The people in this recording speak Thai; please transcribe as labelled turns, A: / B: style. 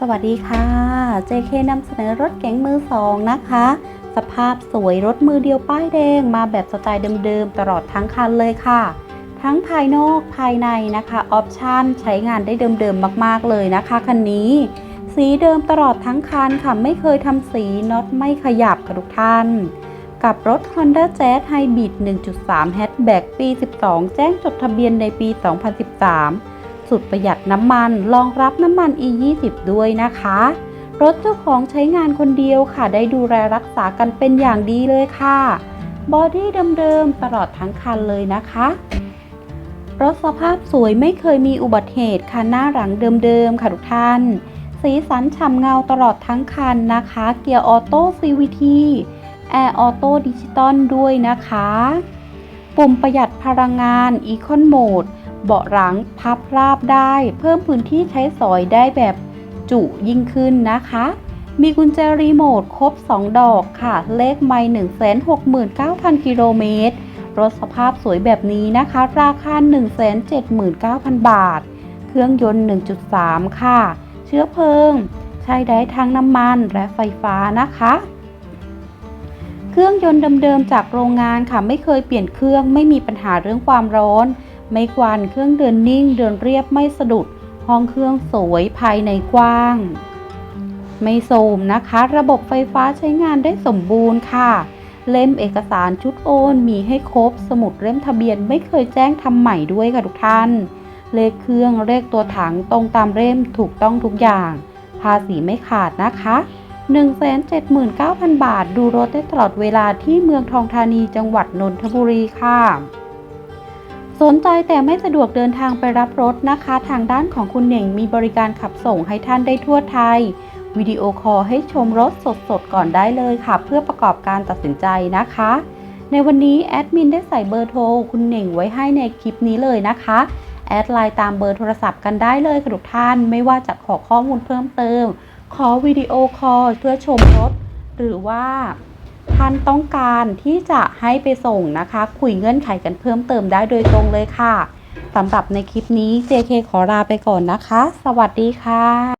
A: สวัสดีค่ะ JK นำเสนอรถเก๋งมือสองนะคะ สภาพสวยรถมือเดียวป้ายแดงมาแบบสไตล์เดิมๆ ตลอดทั้งคันเลยค่ะ ทั้งภายนอกภายในนะคะออปชันใช้งานได้เดิมๆ มากๆเลยนะคะคันนี้ สีเดิมตลอดทั้งคันค่ะ ไม่เคยทำสีน็อตไม่ขยับค่ะทุกท่าน กับรถ Honda Jazz Hybrid 1.3 Hatchback ปี 12 แจ้งจดทะเบียนในปี 2013 สุดประหยัดน้ำมันรองรับน้ำมัน E20 ด้วยนะคะ รถเจ้าของใช้งานคนเดียวค่ะ ได้ดูแลรักษากันเป็นอย่างดีเลยค่ะ บอดี้เดิมๆตลอดทั้งคันเลยนะคะ รถสภาพสวยไม่เคยมีอุบัติเหตุค่ะหน้าหลังเดิมๆค่ะทุกท่าน สีสันฉ่ำเงาตลอดทั้งคันนะคะ เกียร์ออโต้ CVT แอร์ออโต้ดิจิตอลด้วยนะคะ ปุ่มประหยัดพลังงาน Econ Mode เบาะหลังพับราบได้ เพิ่มพื้นที่ใช้สอยได้แบบจุยิ่งขึ้นนะคะ มีกุญแจรีโมทครบ 2 ดอกค่ะ เลขไม่169,000 กิโลเมตร รถสภาพสวยแบบนี้นะคะ ราคา 179,000 บาท เครื่องยนต์ 1.3 ค่ะ เชื้อเพลิง ใช้ได้ทั้งน้ำมันและไฟฟ้านะคะเครื่องยนต์เดิมๆจากโรงงานค่ะ ไม่เคยเปลี่ยนเครื่องไม่มีปัญหาเรื่องความร้อน ไม่ควันเครื่องเดินนิ่งเดินเรียบไม่สะดุด ห้องเครื่องสวยภายในกว้าง ไม่โทมนะคะ ระบบไฟฟ้าใช้งานได้สมบูรณ์ค่ะ เล่มเอกสารชุดโอนมีให้ครบสมุดเล่มทะเบียนไม่เคยแจ้งทำใหม่ด้วยค่ะทุกท่าน เลขเครื่องเลขตัวถังตรงตามเล่มถูกต้องทุกอย่าง ภาษีไม่ขาดนะคะ179,000 บาท ดูรถได้ตลอดเวลาที่เมืองทองธานีจังหวัดนนทบุรีค่ะ สนใจแต่ไม่สะดวกเดินทางไปรับรถนะคะ ทางด้านของคุณเหน่งมีบริการขับส่งให้ท่านได้ทั่วไทย วิดีโอคอลให้ชมรถสดๆก่อนได้เลยค่ะ เพื่อประกอบการตัดสินใจนะคะ ในวันนี้แอดมินได้ใส่เบอร์โทรคุณเหน่งไว้ให้ในคลิปนี้เลยนะคะ แอดไลน์ตามเบอร์โทรศัพท์กันได้เลยค่ะทุกท่าน ไม่ว่าจะขอข้อมูลเพิ่มเติม ขอวิดีโอคอลเพื่อชมรถ หรือว่า ท่านต้องการที่จะให้ไปส่งนะคะ คุยเงื่อนไขกันเพิ่มเติมได้โดยตรงเลยค่ะสำหรับในคลิปนี้ JK ขอลาไปก่อนนะคะ สวัสดีค่ะ